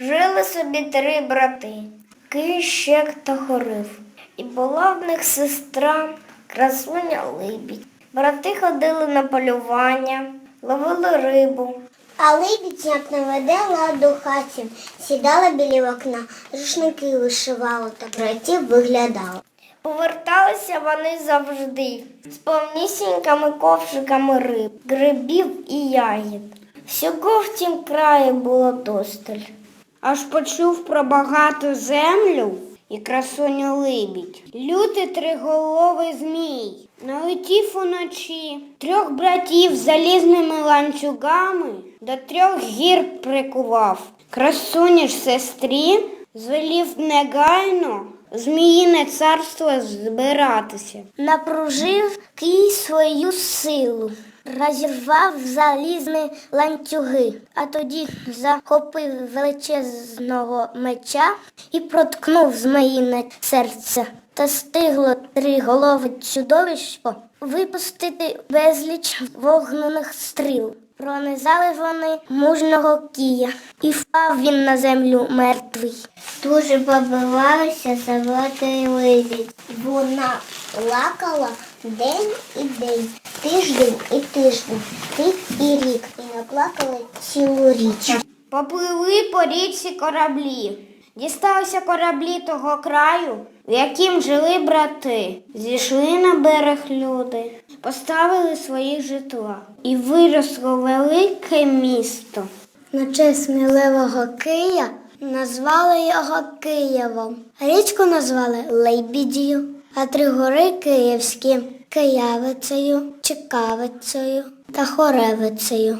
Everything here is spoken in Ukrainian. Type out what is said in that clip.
Жили собі три брати Кий, Щек та Хорив. І була в них сестра, красуня Либідь. Брати ходили на полювання, ловили рибу. А либідь, як не веде ладу в хаті, сідала біля вікна, рушники вишивала та братів виглядала. Поверталися вони завжди з повнісінькими ковшиками риб, грибів і ягід. Всього в тім краї було досталь. Аж почув про багату землю і красуню либідь. Лютий триголовий змій. Налетів уночі трьох братів залізними ланцюгами до трьох гір прикував. Красуні ж сестрі звелів негайно зміїне царство збиратися. Напружив кій свою силу, розірвав залізні ланцюги, а тоді захопив величезного меча і проткнув змеїне серце. Та стигло триголове чудовисько випустити безліч вогнених стріл. Пронизали вони мужного кія, і впав він на землю мертвий. Дуже побивалася заводою либідь. Вона плакала день і день, тиждень і тиждень, рік і рік, і наплакала цілу річ. Попливли по річці кораблі. Дісталися кораблі того краю, в яким жили брати. Зійшли на берег люди, поставили свої житла, і виросло велике місто. На честь сміливого Кия назвали його Києвом. Річку назвали Лейбідію, а три гори київські Киявицею, Чекавицею та Хоревицею.